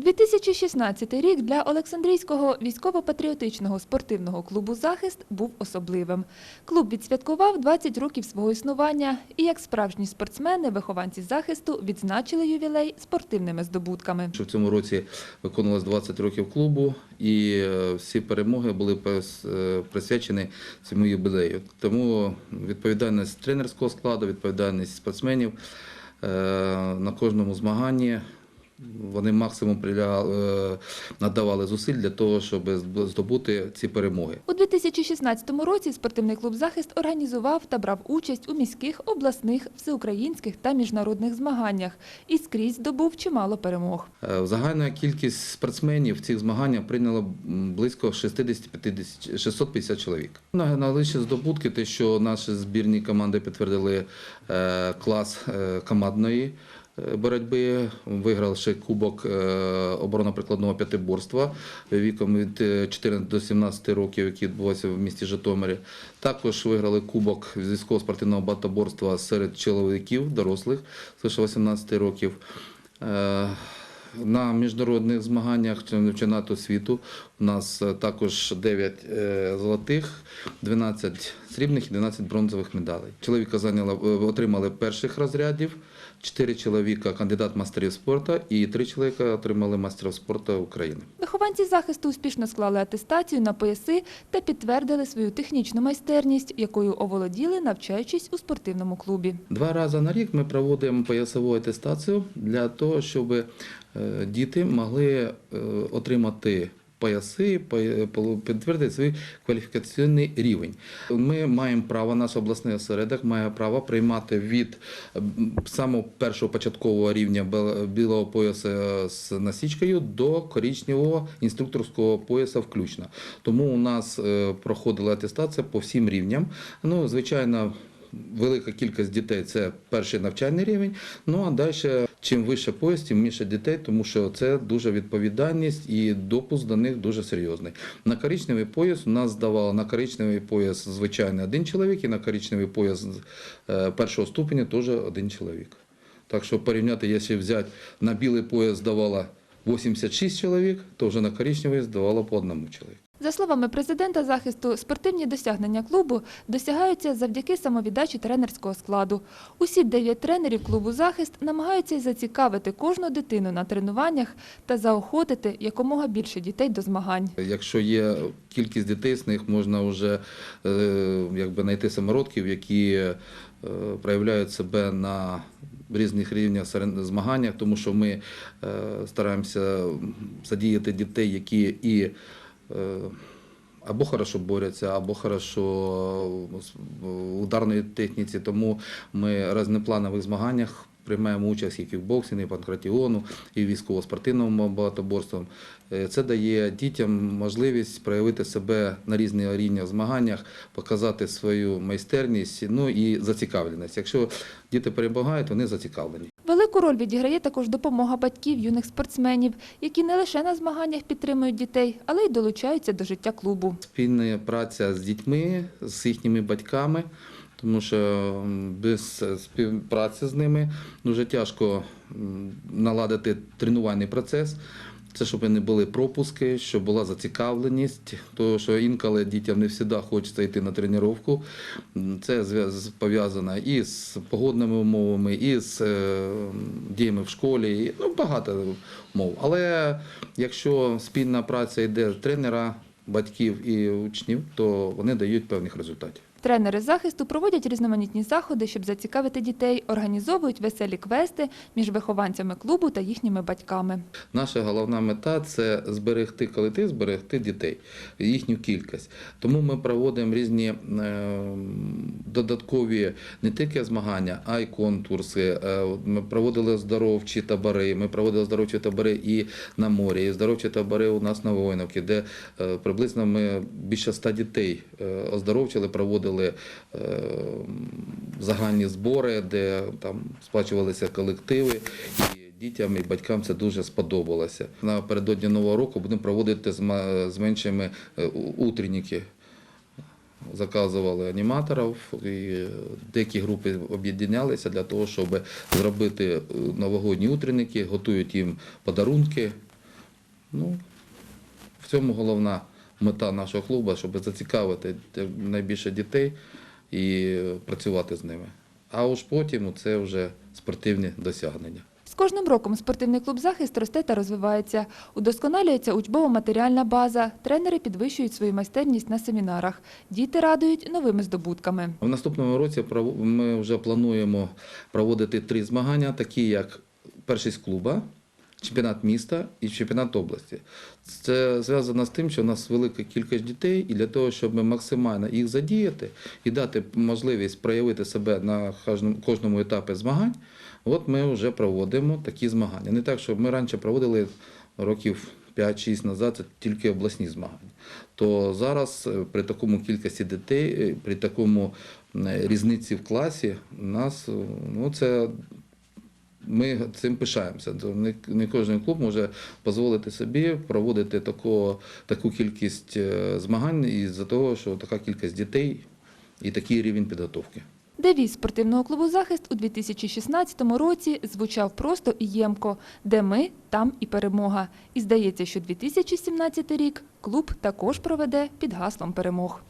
2016 рік для Олександрійського військово-патріотичного спортивного клубу Захист був особливим. Клуб відсвяткував 20 років свого існування і як справжні спортсмени, вихованці захисту відзначили ювілей спортивними здобутками. в цьому році виконувалось 20 років клубу, і е, всі перемоги були е, присвячені цьому юбілею. Тому відповідальність тренерського складу, відповідальність спортсменів е, на кожному змаганні. Вони максимум прилягали, е, надавали зусиль для того, щоб здобути ці перемоги. У 2016 році спортивний клуб Захист організував та брав участь у міських, обласних, всеукраїнських та міжнародних змаганнях і скрізь здобув чимало перемог. Е, Загальна кількість спортсменів в цих змаганнях прийняло близько 60-50 650 чоловік. На- Найвищі здобутки, те, що наші збірні команди підтвердили е, клас командної е, боротьби, вигравши кубок е, оборонно-прикладного п'ятиборства віком від е, 14 до 17 років, який відбувався в місті Житомирі. Також виграли кубок з військово-спортивного батоборства серед чоловіків, дорослих, свише 18 років. На міжнародних змаганнях чемпіонату світу у нас е, також 9 е, золотих, 12 срібних і 12 бронзових медалей. Чоловіка зайняло, е, отримали перших розрядів, 4 чоловіка кандидат мастерів спорту і 3 чоловіка отримали мастерів спорту України. Вихованці захисту успішно склали атестацію на пояси та підтвердили свою технічну майстерність, якою оволоділи, навчаючись у спортивному клубі. Два рази на рік ми проводимо поясову атестацію для того, щоб діти могли е, отримати пояси, підтвердити свій кваліфікаційний рівень. Ми маємо право, наш обласний осередок має право приймати від самого першого початкового рівня білого пояса з насічкою до коричневого інструкторського пояса включно. Тому у нас е, проходила атестація по всім рівням. Ну, звичайно, велика кількість дітей це перший навчальний рівень. Ну а далі, чим вище пояс, тим більше дітей, тому що це дуже відповідальність і допуск до них дуже серйозний. На коричневий пояс у нас здавало на коричневий пояс звичайний один чоловік, і на коричневий пояс е, першого ступеня теж один чоловік. Так що порівняти, якщо взяти на білий пояс здавало 86 чоловік, то вже на коричневий здавало по одному чоловіку. За словами президента захисту, спортивні досягнення клубу досягаються завдяки самовіддачі тренерського складу. Усі дев'ять тренерів клубу захист намагаються зацікавити кожну дитину на тренуваннях та заохотити якомога більше дітей до змагань. Якщо є кількість дітей, з них можна вже е, якби знайти самородків, які е, проявляють себе на різних рівнях змаганнях, тому що ми е, стараємося задіяти дітей, які і або хорошо борються, або хорошо в ударної техніці. Тому ми в різнопланових змаганнях приймаємо участь і в кікбоксингу, і панкратіону, і в військово-спортивному багатоборстві. Е, Це дає дітям можливість проявити себе на різних рівнях змаганнях, показати свою майстерність, ну і зацікавленість. Якщо діти перемагають, вони зацікавлені. Велику роль відіграє також допомога батьків юних спортсменів, які не лише на змаганнях підтримують дітей, але й долучаються до життя клубу. Спільна праця з дітьми, з їхніми батьками, тому що без е, співпраці з ними дуже тяжко наладити тренувальний процес. Це щоб не були пропуски, щоб була зацікавленість, тому що інколи дітям не завжди хочеться йти на тренування. Це пов'язано і з погодними умовами, і з е, діями в школі, ну, багато умов. Але якщо спільна праця йде тренера, батьків і учнів, то вони дають певних результатів. Тренери захисту проводять різноманітні заходи, щоб зацікавити дітей, організовують веселі квести між вихованцями клубу та їхніми батьками. Наша головна мета це зберегти колектив, зберегти дітей, їхню кількість. Тому ми проводимо різні е, додаткові не тільки змагання, а й конкурси. Е, Ми проводили оздоровчі табори. Ми проводили оздоровчі табори і на морі. І оздоровчі табори у нас на Воїновці, де е, приблизно ми більше ста дітей е, оздоровчили, проводили загальні збори, де там сплачувалися колективи. Дітям і батькам це дуже сподобалося. Напередодні Нового року будемо проводити з меншими утренніки. Заказували аніматорів, і е, деякі групи об'єднялися для того, щоб зробити е, новогодні утренники, готують їм подарунки. Ну, в цьому головна мета нашого клубу, щоб зацікавити найбільше дітей і працювати з ними. А уж потім це вже спортивні досягнення. Кожним роком спортивний клуб захист росте та розвивається. Удосконалюється учбово-матеріальна база. Тренери підвищують свою майстерність на семінарах. Діти радують новими здобутками. В наступному році ми вже плануємо проводити три змагання, такі як першість клуба, чемпіонат міста і чемпіонат області. Це зв'язано з тим, що у нас велика кількість дітей, і для того, щоб ми максимально їх задіяти і дати можливість проявити себе на кожному- етапі змагань, от ми вже проводимо такі змагання. Не так, що ми раніше проводили років 5-6 назад це тільки обласні змагання. То зараз е, при такому кількості дітей, е, при такому е, різниці в класі, у нас ну, це ми цим пишаємося. Не, кожен клуб може дозволити собі проводити таку, таку кількість е, змагань із-за того, що така кількість дітей і такий рівень підготовки. Девіз спортивного клубу захист у 2016 році звучав просто і ємко «Де ми, там і перемога». І здається, що 2017 рік клуб також проведе під гаслом перемог.